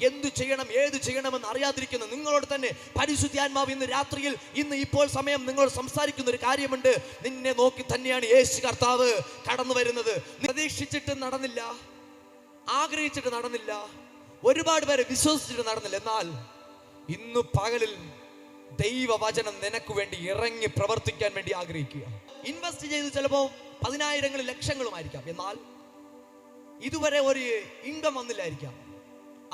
എന്തു ചെയ്യണം ഏത് ചെയ്യണമെന്ന് അറിയാതിരിക്കുന്നു നിങ്ങളോട് തന്നെ പരിശുദ്ധാത്മാവ് ഇന്ന് രാത്രിയിൽ ഇന്ന് ഇപ്പോൾ സമയം നിങ്ങളോട് സംസാരിക്കുന്ന ഒരു കാര്യമുണ്ട്. നിന്നെ നോക്കി തന്നെയാണ് യേശു കർത്താവ് കടന്നു വരുന്നത്. പ്രതീക്ഷിച്ചിട്ട് നടന്നില്ല ആഗ്രഹിച്ചിട്ട് നടന്നില്ല ഒരുപാട് പേരെ വിശ്വസിച്ചിട്ട് നടന്നില്ല. എന്നാൽ ഇന്ന് പകലിൽ ദൈവവചനം നിനക്ക് വേണ്ടി ഇറങ്ങി പ്രവർത്തിക്കാൻ വേണ്ടി ആഗ്രഹിക്കുക. ഇൻവെസ്റ്റ് ചെയ്ത് ചിലപ്പോൾ പതിനായിരങ്ങളും ലക്ഷങ്ങളുമായിരിക്കാം. എന്നാൽ ഇതുവരെ ഒരു ഇൻകം വന്നില്ലായിരിക്കാം.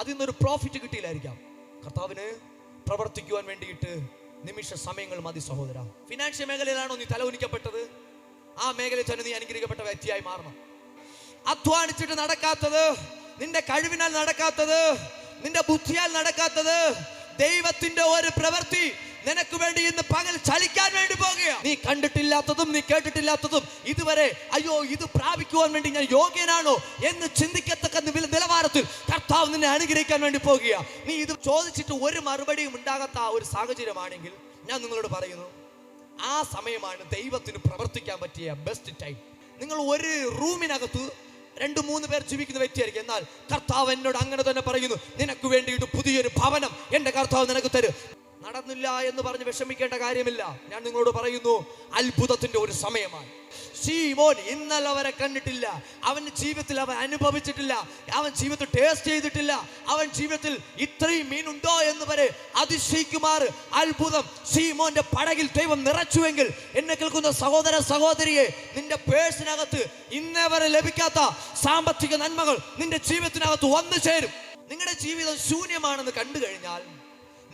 അതിൽ നിന്നൊരു പ്രോഫിറ്റ് കിട്ടിയില്ലായിരിക്കാം. കർത്താവിന് പ്രവർത്തിക്കുവാൻ വേണ്ടിയിട്ട് നിമിഷ സമയങ്ങൾ മതി സഹോദര. ഫിനാൻഷ്യൽ മേഖലയിലാണോ നീ തലവുനിക്കപ്പെട്ടത് ആ മേഖലയിൽ തന്നെ നീ അനുഗ്രഹിക്കപ്പെട്ട വ്യക്തിയായി മാറണം. അധ്വാനിച്ചിട്ട് നടക്കാത്തത് നിന്റെ കഴിവിനാൽ നടക്കാത്തത് നിന്റെ ബുദ്ധിയാൽ നടക്കാത്തത് ദൈവത്തിന്റെ ഒരു പ്രവൃത്തി നിനക്ക് വേണ്ടി ഇന്ന് പകൽ ചലിക്കാൻ വേണ്ടി പോകുക നീ കണ്ടിട്ടില്ലാത്തതും നീ കേട്ടിട്ടില്ലാത്തതും ഇതുവരെ അയ്യോ ഇത് പ്രാപിക്കുവാൻ വേണ്ടി ഞാൻ യോഗ്യനാണോ എന്ന് ചിന്തിക്കത്തക്ക നില- നിലവാരത്തിൽ കർത്താവ് നിന്നെ അനുഗ്രഹിക്കാൻ വേണ്ടി പോകുക. നീ ഇത് ചോദിച്ചിട്ട് ഒരു മറുപടിയും ഉണ്ടാകാത്ത ആ ഒരു സാഹചര്യമാണെങ്കിൽ ഞാൻ നിങ്ങളോട് പറയുന്നു ആ സമയമാണ് ദൈവത്തിന് പ്രവർത്തിക്കാൻ പറ്റിയ ബെസ്റ്റ് ടൈം നിങ്ങൾ ഒരു റൂമിനകത്ത് രണ്ട് മൂന്ന് പേർ ജീവിക്കുന്ന വ്യക്തിയായിരിക്കും. എന്നാൽ കർത്താവ് എന്നോട് അങ്ങനെ തന്നെ പറയുന്നു നിനക്ക് വേണ്ടിയിട്ട് പുതിയൊരു ഭവനം എന്റെ കർത്താവ് നിനക്ക് തരും. നടന്നില്ല എന്ന് പറഞ്ഞ് വിഷമിക്കേണ്ട കാര്യമില്ല. ഞാൻ നിങ്ങളോട് പറയുന്നു അത്ഭുതത്തിന്റെ ഒരു സമയമാണ് ശീമോൻ ഇന്നലെ അവരെ കണ്ടിട്ടില്ല. അവൻ ജീവിതത്തിൽ അവൻ അനുഭവിച്ചിട്ടില്ല. അവൻ ജീവിതത്തിൽ ടേസ്റ്റ് ചെയ്തിട്ടില്ല. അവൻ ജീവിതത്തിൽ ഇത്രയും മീൻ ഉണ്ടോ എന്ന് വരെ അതിശയിക്കുമാർ അത്ഭുതം സീമോന്റെ പടകിൽ ദൈവം നിറച്ചുവെങ്കിൽ എന്നെ കേൾക്കുന്ന സഹോദര സഹോദരിയെ നിന്റെ പേഴ്സിനകത്ത് ഇന്നേ വരെ ലഭിക്കാത്ത സാമ്പത്തിക നന്മകൾ നിന്റെ ജീവിതത്തിനകത്ത് വന്നു ചേരും. നിങ്ങളുടെ ജീവിതം ശൂന്യമാണെന്ന് കണ്ടു കഴിഞ്ഞാൽ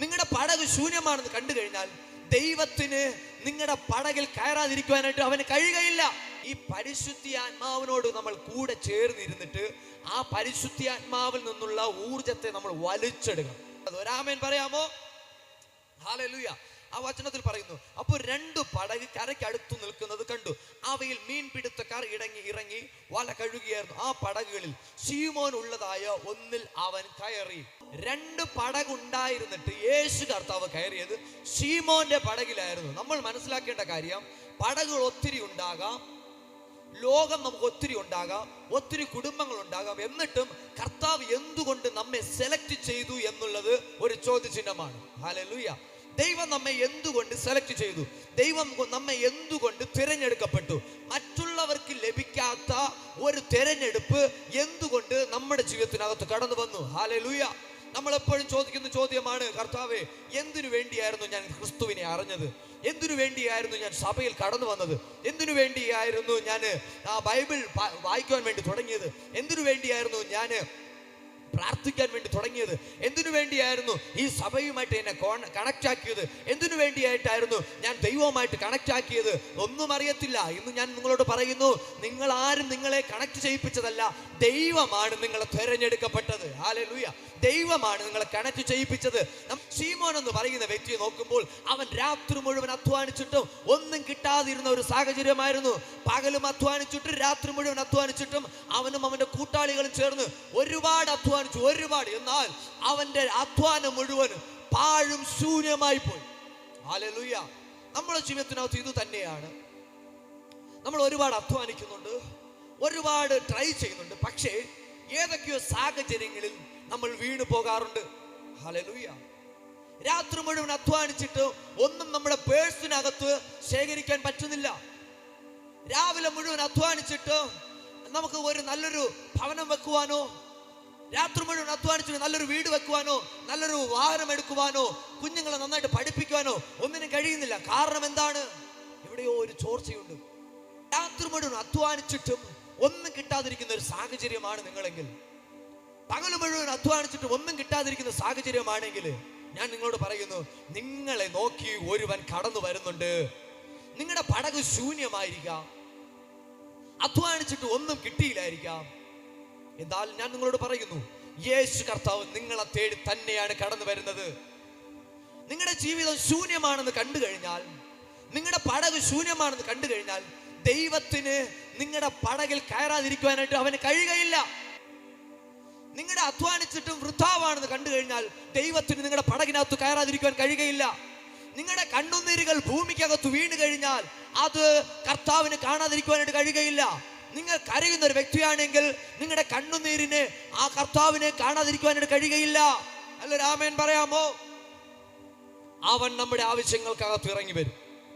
നിങ്ങളുടെ പടക് ശൂന്യമാണെന്ന് കണ്ടു കഴിഞ്ഞാൽ ദൈവത്തിന് നിങ്ങളുടെ പടകിൽ കയറാതിരിക്കുവാനായിട്ട് അവന് കഴിയുകയില്ല. ഈ പരിശുദ്ധി ആത്മാവിനോട് നമ്മൾ കൂടെ ചേർന്നിരുന്നിട്ട് ആ പരിശുദ്ധി ആത്മാവിൽ നിന്നുള്ള ഊർജത്തെ നമ്മൾ വലിച്ചെടുക്കണം. അത് ഒരാമേൻ പറയാമോ? ഹാലലുയ ആ വചനത്തിൽ പറയുന്നു അപ്പോൾ രണ്ട് പടക് കരയ്ക്ക് അടുത്തു നിൽക്കുന്നത് കണ്ടു. അവയിൽ മീൻ പിടുത്തക്കാർ ഇടങ്ങി ഇറങ്ങി വല കഴുകിയായിരുന്നു. ആ പടകുകളിൽ ശീമോൻ ഉള്ളതായ ഒന്നിൽ അവൻ കയറി. രണ്ട് പടകുണ്ടായിരുന്നിട്ട് യേശു കർത്താവ് കയറിയത് ശീമോന്റെ പടകിലായിരുന്നു. നമ്മൾ മനസ്സിലാക്കേണ്ട കാര്യം പടകുകൾ ഒത്തിരി ഉണ്ടാകാം ലോകം നമുക്ക് ഒത്തിരി ഉണ്ടാകാം ഒത്തിരി കുടുംബങ്ങൾ ഉണ്ടാകാം. എന്നിട്ടും കർത്താവ് എന്തുകൊണ്ട് നമ്മെ സെലക്ട് ചെയ്തു എന്നുള്ളത് ഒരു ചോദ്യചിഹ്നമാണ്. ഹാലലൂയ ദൈവം നമ്മെ എന്തുകൊണ്ട് സെലക്ട് ചെയ്തു? ദൈവം നമ്മെ എന്തുകൊണ്ട് തിരഞ്ഞെടുക്കപ്പെട്ടു? മറ്റുള്ളവർക്ക് ലഭിക്കാത്ത ഒരു തിരഞ്ഞെടുപ്പ് എന്തുകൊണ്ട് നമ്മുടെ ജീവിതത്തിനകത്ത് കടന്നു വന്നു? ഹാലലൂയ നമ്മൾ എപ്പോഴും ചോദിക്കുന്ന ചോദ്യമാണ് കർത്താവെ എന്തിനു വേണ്ടിയായിരുന്നു ഞാൻ ക്രിസ്തുവിനെ അറിഞ്ഞത്? എന്തിനു വേണ്ടിയായിരുന്നു ഞാൻ സഭയിൽ കടന്നു വന്നത്? എന്തിനു വേണ്ടിയായിരുന്നു ഞാൻ ആ ബൈബിൾ വായിക്കുവാൻ വേണ്ടി തുടങ്ങിയത്? എന്തിനു വേണ്ടിയായിരുന്നു ഞാൻ പ്രാർത്ഥിക്കാൻ വേണ്ടി തുടങ്ങിയത്. എന്തിനു വേണ്ടിയായിരുന്നു ഈ സഭയുമായിട്ട് എന്നെ കണക്ട് ആക്കിയത്? എന്തിനു വേണ്ടിയായിട്ടായിരുന്നു ഞാൻ ദൈവവുമായിട്ട് കണക്ട് ആക്കിയത്? ഒന്നും അറിയത്തില്ല. ഇന്ന് ഞാൻ നിങ്ങളോട് പറയുന്നു നിങ്ങൾ ആരും നിങ്ങളെ കണക്ട് ചെയ്യിപ്പിച്ചതല്ല. ദൈവമാണ് നിങ്ങളെ തെരഞ്ഞെടുക്കപ്പെട്ടത്. ആലെ ദൈവമാണ് നിങ്ങളെ കണക്ട് ചെയ്യിപ്പിച്ചത്. സീമോൻ എന്ന് പറയുന്ന വ്യക്തിയെ നോക്കുമ്പോൾ അവൻ രാത്രി മുഴുവൻ അധ്വാനിച്ചിട്ടും ഒന്നും കിട്ടാതിരുന്ന ഒരു സാഹചര്യമായിരുന്നു. പകലും അധ്വാനിച്ചിട്ടും രാത്രി മുഴുവൻ അധ്വാനിച്ചിട്ടും അവനും അവന്റെ കൂട്ടാളികളും ചേർന്ന് ഒരുപാട് അധ്വാനിച്ചു ഒരുപാട്. എന്നാൽ അവന്റെ അധ്വാനം മുഴുവൻ പാഴും ശൂന്യമായി പോയി. ആലലുയ്യ നമ്മുടെ ജീവിതത്തിനകത്ത് ഇത് തന്നെയാണ്. നമ്മൾ ഒരുപാട് അധ്വാനിക്കുന്നുണ്ട് ഒരുപാട് ട്രൈ ചെയ്യുന്നുണ്ട് പക്ഷേ ഏതൊക്കെയോ സാഹചര്യങ്ങളിൽ നമ്മൾ വീണു പോകാറുണ്ട്. ഹലലുയ്യ രാത്രി മുഴുവൻ അധ്വാനിച്ചിട്ട് ഒന്നും നമ്മുടെ പേഴ്സിനകത്ത് ശേഖരിക്കാൻ പറ്റുന്നില്ല. രാവിലെ മുഴുവൻ അധ്വാനിച്ചിട്ട് നമുക്ക് ഒരു നല്ലൊരു ഭവനം വെക്കുവാനോ രാത്രി മുഴുവൻ അധ്വാനിച്ചു നല്ലൊരു വീട് വെക്കുവാനോ നല്ലൊരു വാഹനം എടുക്കുവാനോ കുഞ്ഞുങ്ങളെ നന്നായിട്ട് പഠിപ്പിക്കുവാനോ ഒന്നിനും കഴിയുന്നില്ല. കാരണം എന്താണ്? എവിടെയോ ഒരു ചോർച്ചയുണ്ട്. രാത്രി മുഴുവൻ അധ്വാനിച്ചിട്ടും ഒന്നും കിട്ടാതിരിക്കുന്ന ഒരു സാഹചര്യമാണ് നിങ്ങളെങ്കിൽ. പകൽ മുഴുവൻ അധ്വാനിച്ചിട്ടും ഒന്നും കിട്ടാതിരിക്കുന്ന സാഹചര്യമാണെങ്കിൽ ഞാൻ നിങ്ങളോട് പറയുന്നു നിങ്ങളെ നോക്കി ഒരുവൻ കടന്നു വരുന്നുണ്ട്. നിങ്ങളുടെ പടക് ശൂന്യമായിരിക്കാം. അധ്വാനിച്ചിട്ട് ഒന്നും കിട്ടിയില്ലായിരിക്കാം. എന്നാൽ ഞാൻ നിങ്ങളോട് പറയുന്നു യേശു കർത്താവ് നിങ്ങളെ തേടി തന്നെയാണ് കടന്നു വരുന്നത്. നിങ്ങളുടെ ജീവിതം ശൂന്യമാണെന്ന് കണ്ടു കഴിഞ്ഞാൽ നിങ്ങളുടെ പടക് ശൂന്യമാണെന്ന് കണ്ടു കഴിഞ്ഞാൽ ദൈവത്തിന് നിങ്ങളുടെ പടകിൽ കയറാതിരിക്കുവാനായിട്ട് അവന് കഴിയുകയില്ല. നിങ്ങളുടെ അധ്വാനിച്ചിട്ടും വൃഥാവാണെന്ന് കണ്ടു കഴിഞ്ഞാൽ ദൈവത്തിന് നിങ്ങളുടെ പടകിനകത്ത് കയറാതിരിക്കുവാൻ കഴിയുകയില്ല. നിങ്ങളുടെ കണ്ണുനീരുകൾ ഭൂമിക്കകത്ത് വീണു കഴിഞ്ഞാൽ അത് കർത്താവിന് കാണാതിരിക്കുവാനായിട്ട് കഴിയുകയില്ല. നിങ്ങൾ കരയുന്ന ഒരു വ്യക്തിയാണെങ്കിൽ നിങ്ങളുടെ കണ്ണുനീരിന് ആ കർത്താവിനെ കാണാതിരിക്കുവാനായിട്ട് കഴിയുകയില്ല. അല്ല രാമൻ പറയാമോ? അവൻ നമ്മുടെ ആവശ്യങ്ങൾക്കകത്ത് ഇറങ്ങി വരും.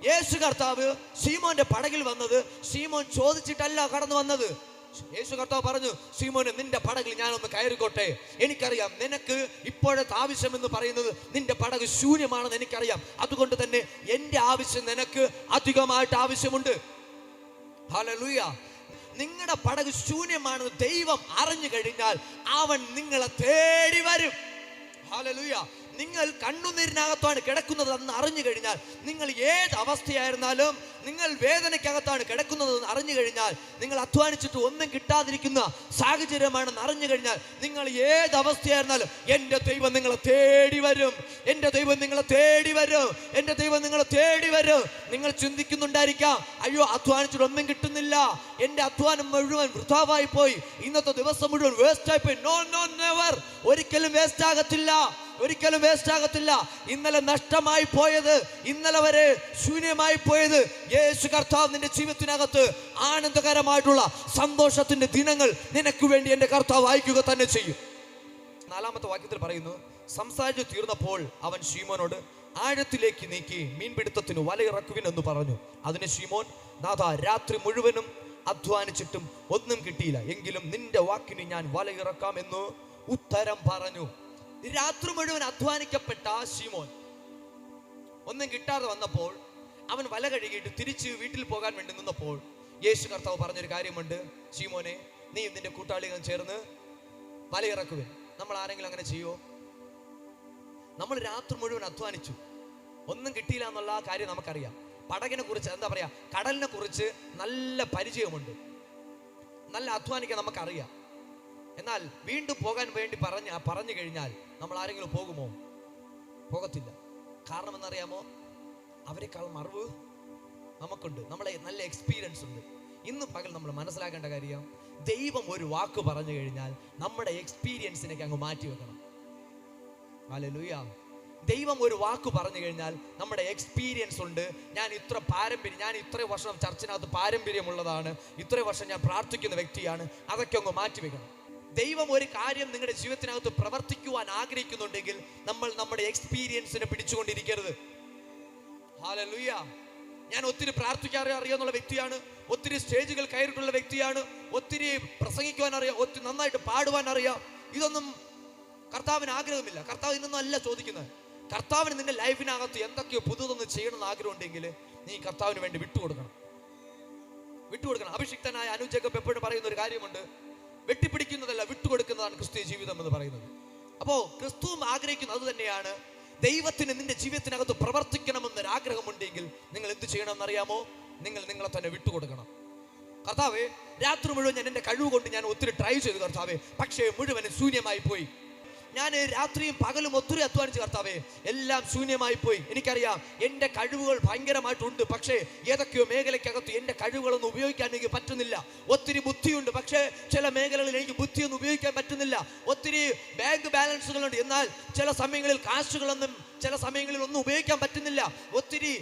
യേശു കർത്താവ് സീമോന്റെ പടകിൽ വന്നത് സീമോൻ ചോദിച്ചിട്ടല്ല കടന്നു വന്നത്. യേശു കർത്താവ് പറഞ്ഞു സീമോന് നിന്റെ പടകിൽ ഞാനൊന്ന് കയറിക്കോട്ടെ. എനിക്കറിയാം നിനക്ക് ഇപ്പോഴത്തെ ആവശ്യം എന്ന് പറയുന്നത് നിന്റെ പടക് ശൂന്യമാണെന്ന് എനിക്കറിയാം. അതുകൊണ്ട് തന്നെ എന്റെ ആവശ്യം നിനക്ക് അധികമായിട്ട് ആവശ്യമുണ്ട്. നിങ്ങളുടെ പടക് ശൂന്യമാണെന്ന് ദൈവം അറിഞ്ഞു കഴിഞ്ഞാൽ അവൻ നിങ്ങളെ തേടി വരും. ഹല്ലേലൂയ. നിങ്ങൾ കണ്ണുനീരിനകത്താണ് കിടക്കുന്നത് എന്ന് അറിഞ്ഞു കഴിഞ്ഞാൽ നിങ്ങൾ ഏത് അവസ്ഥയായിരുന്നാലും നിങ്ങൾ വേദനയ്ക്കകത്താണ് കിടക്കുന്നത് എന്ന് അറിഞ്ഞു കഴിഞ്ഞാൽ നിങ്ങൾ അധ്വാനിച്ചിട്ട് ഒന്നും കിട്ടാതിരിക്കുന്ന സാഹചര്യമാണെന്ന് അറിഞ്ഞു കഴിഞ്ഞാൽ നിങ്ങൾ ഏത് അവസ്ഥയായിരുന്നാലും എന്റെ ദൈവം നിങ്ങളെ തേടി വരും. എന്റെ ദൈവം നിങ്ങളെ തേടി വരും. എന്റെ ദൈവം നിങ്ങളെ തേടി വരും. നിങ്ങൾ ചിന്തിക്കുന്നുണ്ടായിരിക്കാം അയ്യോ അധ്വാനിച്ചിട്ട് ഒന്നും കിട്ടുന്നില്ല. എന്റെ അധ്വാനം മുഴുവൻ വൃഥാവായി പോയി ഇന്നത്തെ ദിവസം മുഴുവൻ വേസ്റ്റ് ആയി പോയി നോ നോ നെവർ ഒരിക്കലും വേസ്റ്റ് ആകത്തില്ല. ഒരിക്കലും വേസ്റ്റ് ആകത്തില്ല. ഇന്നലെ നഷ്ടമായി പോയത് ഇന്നലെ വരെ ശൂന്യമായി പോയത് യേശു കർത്താവ് നിന്റെ ജീവിതത്തിനകത്ത്. ആനന്ദകരമായിട്ടുള്ള സന്തോഷത്തിന്റെ ദിനങ്ങൾ നിനക്ക് വേണ്ടി എന്റെ കർത്താവ് വായിക്കുക തന്നെ ചെയ്യും. നാലാമത്തെ വാക്യത്തിൽ പറയുന്നു സംസാരിച്ചു തീർന്നപ്പോൾ അവൻ ശീമോനോട് ആഴത്തിലേക്ക് നീക്കി മീൻപിടുത്തത്തിന് വലയിറക്കുവിൻ എന്ന് പറഞ്ഞു. അതിന് ശീമോൻ നാഥ രാത്രി മുഴുവനും അധ്വാനിച്ചിട്ടും ഒന്നും കിട്ടിയില്ല. എങ്കിലും നിന്റെ വാക്കിന് ഞാൻ വലയിറക്കാം എന്ന് ഉത്തരം പറഞ്ഞു. രാത്രി മുഴുവൻ അധ്വാനിക്കപ്പെട്ട ആ ശിമോൻ ഒന്നും കിട്ടാതെ വന്നപ്പോൾ അവൻ വല കഴുകിയിട്ട് തിരിച്ച് വീട്ടിൽ പോകാൻ വേണ്ടി നിന്നപ്പോൾ യേശു കർത്താവ് പറഞ്ഞൊരു കാര്യമുണ്ട്. ശിമോനെ നീ നിന്റെ കൂട്ടാളികളും ചേർന്ന് വലയിറക്കുവൻ നമ്മൾ ആരെങ്കിലും അങ്ങനെ ചെയ്യുമോ നമ്മൾ രാത്രി മുഴുവൻ അധ്വാനിച്ചു. ഒന്നും കിട്ടിയില്ല എന്നുള്ള കാര്യം നമുക്കറിയാം. പടകിനെ കുറിച്ച് എന്താ പറയാ? കടലിനെ കുറിച്ച് നല്ല പരിചയമുണ്ട്. നല്ല അധ്വാനിക്കാൻ നമുക്കറിയാം. എന്നാൽ വീണ്ടും പോകാൻ വേണ്ടി പറഞ്ഞ പറഞ്ഞു കഴിഞ്ഞാൽ നമ്മൾ ആരെങ്കിലും പോകുമോ? പോകത്തില്ല. കാരണം എന്നറിയാമോ അവരെക്കാൾ മറിവ് നമുക്കുണ്ട്. നമ്മളെ നല്ല എക്സ്പീരിയൻസ് ഉണ്ട്. ഇന്ന് പകൽ നമ്മൾ മനസ്സിലാക്കേണ്ട കാര്യം ദൈവം ഒരു വാക്ക് പറഞ്ഞു കഴിഞ്ഞാൽ നമ്മുടെ എക്സ്പീരിയൻസിനൊക്കെ അങ്ങ് മാറ്റി വെക്കണം. ഹല്ലേലൂയ ദൈവം ഒരു വാക്ക് പറഞ്ഞു കഴിഞ്ഞാൽ നമ്മുടെ എക്സ്പീരിയൻസ് ഉണ്ട്. ഞാൻ ഇത്ര പാരമ്പര്യം ഞാൻ ഇത്ര വർഷം ചർച്ചിനകത്ത് പാരമ്പര്യമുള്ളതാണ്. ഇത്ര വർഷം ഞാൻ പ്രാർത്ഥിക്കുന്ന വ്യക്തിയാണ്. അതൊക്കെ അങ്ങ് മാറ്റി വെക്കണം. ദൈവം ഒരു കാര്യം നിങ്ങളുടെ ജീവിതത്തിനകത്ത് പ്രവർത്തിക്കുവാൻ ആഗ്രഹിക്കുന്നുണ്ടെങ്കിൽ നമ്മൾ നമ്മുടെ എക്സ്പീരിയൻസിനെ പിടിച്ചുകൊണ്ടിരിക്കരുത്. ഞാൻ ഒത്തിരി പ്രാർത്ഥിക്കാൻ അറിയാവുന്ന വ്യക്തിയാണ്. ഒത്തിരി സ്റ്റേജുകൾ കയറിയിട്ടുള്ള വ്യക്തിയാണ്. ഒത്തിരി പ്രസംഗിക്കുവാൻ അറിയാം. ഒത്തിരി നന്നായിട്ട് പാടുവാൻ അറിയാം. ഇതൊന്നും കർത്താവിന് ആഗ്രഹമില്ല. കർത്താവ് ഇതൊന്നും അല്ല ചോദിക്കുന്നത്. കർത്താവിന് നിന്റെ ലൈഫിനകത്ത് എന്തൊക്കെയോ പുതുതൊന്ന് ചെയ്യണമെന്ന് ആഗ്രഹം ഉണ്ടെങ്കിൽ നീ കർത്താവിന് വേണ്ടി വിട്ടുകൊടുക്കണം. വിട്ടുകൊടുക്കണം. അഭിഷിക്തനായ അനു ജേക്കബ് എപ്പോഴും പറയുന്ന ഒരു കാര്യമുണ്ട്. വെട്ടിപ്പിടിക്കുന്നതല്ല വിട്ടുകൊടുക്കുന്നതാണ് ക്രിസ്തീയ ജീവിതം എന്ന് പറയുന്നത്. അപ്പോൾ ക്രിസ്തുവും ആഗ്രഹിക്കുന്നത് അത് തന്നെയാണ്. ദൈവത്തിന് നിന്റെ ജീവിതത്തിനകത്ത് പ്രവർത്തിക്കണമെന്നൊരു ആഗ്രഹമുണ്ടെങ്കിൽ നിങ്ങൾ എന്ത് ചെയ്യണമെന്ന് അറിയാമോ? നിങ്ങൾ നിങ്ങളെ തന്നെ വിട്ടുകൊടുക്കണം. കർത്താവേ രാത്രി മുഴുവൻ ഞാൻ എന്റെ കഴിവ് കൊണ്ട് ഞാൻ ഒത്തിരി ട്രൈ ചെയ്തു കർത്താവേ. പക്ഷേ മുഴുവൻ ശൂന്യമായി പോയി ഞാൻ രാത്രിയും പകലും ഒത്തിരി അധ്വാനിച്ച് കർത്താവേ എല്ലാം ശൂന്യമായി പോയി എനിക്കറിയാം എന്റെ കഴിവുകൾ ഭയങ്കരമായിട്ടുണ്ട്. പക്ഷേ ഏതൊക്കെയോ മേഖലയ്ക്കകത്ത് എന്റെ കഴിവുകളൊന്നും ഉപയോഗിക്കാൻ എനിക്ക് പറ്റുന്നില്ല. ഒത്തിരി ബുദ്ധിയുണ്ട്. പക്ഷേ ചില മേഖലകളിൽ എനിക്ക് ബുദ്ധിയൊന്നും ഉപയോഗിക്കാൻ പറ്റുന്നില്ല. ഒത്തിരി ബാങ്ക് ബാലൻസുകളുണ്ട്. എന്നാൽ ചില സമയങ്ങളിൽ കാശുകളൊന്നും ചില സമയങ്ങളിൽ ഒന്നും ഉപയോഗിക്കാൻ പറ്റുന്നില്ല. ഒത്തിരി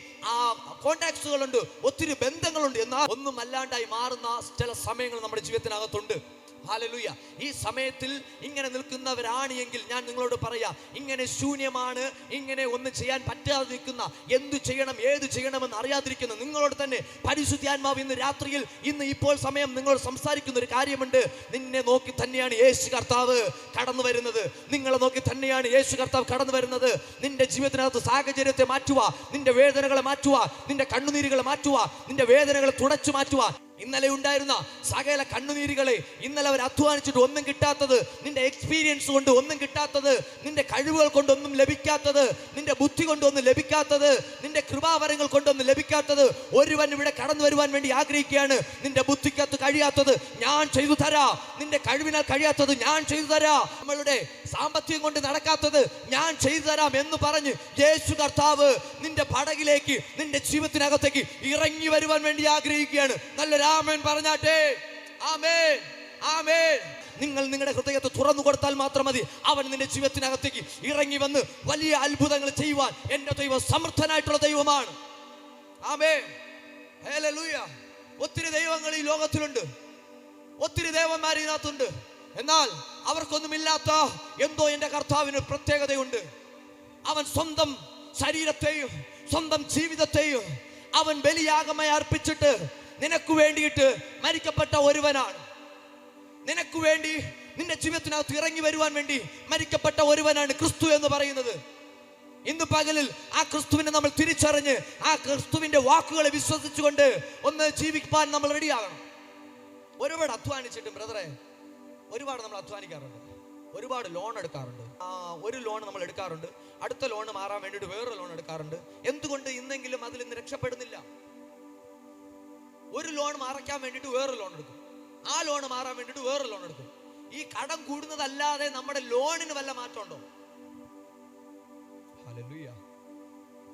കോണ്ടാക്ട്സുകളുണ്ട് ഒത്തിരി ബന്ധങ്ങളുണ്ട്. എന്നാൽ ഒന്നും അല്ലാണ്ടായി മാറുന്ന ചില സമയങ്ങൾ നമ്മുടെ ജീവിതത്തിനകത്തുണ്ട്. ഹാലലുയ ഈ സമയത്തിൽ ഇങ്ങനെ നിൽക്കുന്നവരാണ് എങ്കിൽ ഞാൻ നിങ്ങളോട് പറയാം ഇങ്ങനെ ശൂന്യമാണ് ഇങ്ങനെ ഒന്നും ചെയ്യാൻ പറ്റാതെ നിൽക്കുന്ന എന്തു ചെയ്യണം ഏത് ചെയ്യണമെന്ന് അറിയാതിരിക്കുന്ന നിങ്ങളോട് തന്നെ പരിശുദ്ധാത്മാവ് ഇന്ന് രാത്രിയിൽ ഇന്ന് ഇപ്പോൾ സമയം നിങ്ങളോട് സംസാരിക്കുന്ന ഒരു കാര്യമുണ്ട്. നിന്നെ നോക്കി തന്നെയാണ് യേശു കർത്താവ് കടന്നു വരുന്നത്. നിങ്ങളെ നോക്കി തന്നെയാണ് യേശു കർത്താവ് കടന്നു വരുന്നത്. നിന്റെ ജീവിതത്തിനകത്ത് സാഹചര്യത്തെ മാറ്റുക നിന്റെ വേദനകളെ മാറ്റുക നിന്റെ കണ്ണുനീരുകളെ മാറ്റുക നിന്റെ വേദനകളെ തുടച്ചു മാറ്റുക ഇന്നലെ ഉണ്ടായിരുന്ന സകല കണ്ണുനീരുകളെ ഇന്നലെ അവർ അധ്വാനിച്ചിട്ട് ഒന്നും കിട്ടാത്തത് നിന്റെ എക്സ്പീരിയൻസ് കൊണ്ട് ഒന്നും കിട്ടാത്തത് നിന്റെ കഴിവുകൾ കൊണ്ടൊന്നും ലഭിക്കാത്തത് നിന്റെ ബുദ്ധി കൊണ്ടൊന്നും ലഭിക്കാത്തത് നിന്റെ കൃപാവരങ്ങൾ കൊണ്ടൊന്നും ലഭിക്കാത്തത് ഒരുവൻ ഇവിടെ കടന്നു വരുവാൻ വേണ്ടി ആഗ്രഹിക്കുകയാണ്. നിന്റെ ബുദ്ധിക്കകത്ത് കഴിയാത്തത് ഞാൻ ചെയ്തു തരാം. നിന്റെ കഴിവിനാൽ കഴിയാത്തത് ഞാൻ ചെയ്തു തരാം. നമ്മളുടെ സാമ്പത്തികം കൊണ്ട് നടക്കാത്തത് ഞാൻ ചെയ്തു തരാം എന്ന് പറഞ്ഞ് യേശു കർത്താവ് നിന്റെ പടകിലേക്ക് നിന്റെ ജീവിതത്തിനകത്തേക്ക് ഇറങ്ങി വരുവാൻ വേണ്ടി ആഗ്രഹിക്കുകയാണ്. നല്ല രാമൻ പറഞ്ഞാട്ടെ. ആമേ ആമേ നിങ്ങൾ നിങ്ങളുടെ ഹൃദയത്തെ തുറന്നു കൊടുത്താൽ മാത്രം മതി. അവൻ നിന്റെ ജീവിതത്തിനകത്തേക്ക് ഇറങ്ങി വന്ന് വലിയ അത്ഭുതങ്ങൾ ചെയ്യുവാൻ എന്റെ ദൈവം സമർത്ഥനായിട്ടുള്ള ദൈവമാണ്. ആമേ ഒത്തിരി ദൈവങ്ങൾ ഈ ലോകത്തിലുണ്ട്. ഒത്തിരി ദേവന്മാർ ഇതിനകത്തുണ്ട്. എന്നാൽ അവർക്കൊന്നുമില്ലാത്ത എന്തോ എന്റെ കർത്താവിന് പ്രത്യേകതയുണ്ട്. അവൻ സ്വന്തം ശരീരത്തെയും സ്വന്തം ജീവിതത്തെയും അവൻ ബലിയാഗമായി അർപ്പിച്ചിട്ട് നിനക്ക് വേണ്ടിയിട്ട് മരിക്കപ്പെട്ട ഒരുവനാണ്. നിനക്ക് വേണ്ടി നിന്റെ ജീവിതത്തിനകത്ത് ഇറങ്ങി വരുവാൻ വേണ്ടി മരിക്കപ്പെട്ട ഒരുവനാണ് ക്രിസ്തു എന്ന് പറയുന്നത്. ഇന്ന് പകലിൽ ആ ക്രിസ്തുവിനെ നമ്മൾ തിരിച്ചറിഞ്ഞ് ആ ക്രിസ്തുവിന്റെ വാക്കുകളെ വിശ്വസിച്ചുകൊണ്ട് ഒന്ന് ജീവിക്കാൻ നമ്മൾ റെഡിയാകണം ഒരുപാട് അധ്വാനിച്ചിട്ടും ബ്രദറെ ഒരുപാട് നമ്മൾ അധ്വാനിക്കാറുണ്ട്. ഒരുപാട് ലോൺ എടുക്കാറുണ്ട്. ആ ഒരു ലോൺ നമ്മൾ എടുക്കാറുണ്ട്. അടുത്ത ലോൺ മാറാൻ വേണ്ടിയിട്ട് വേറൊരു ലോൺ എടുക്കാറുണ്ട്. എന്തുകൊണ്ട് ഇന്നെങ്കിലും അതിൽ നിന്ന് രക്ഷപ്പെടുന്നില്ല? ഒരു ലോൺ മാറയ്ക്കാൻ വേണ്ടിയിട്ട് വേറൊരു ലോൺ എടുക്കും. ആ ലോൺ മാറാൻ വേണ്ടിയിട്ട് വേറൊരു ലോൺ എടുക്കും. ഈ കടം കൂടുന്നതല്ലാതെ നമ്മുടെ ലോണിന് വല്ല മാറ്റമുണ്ടോ.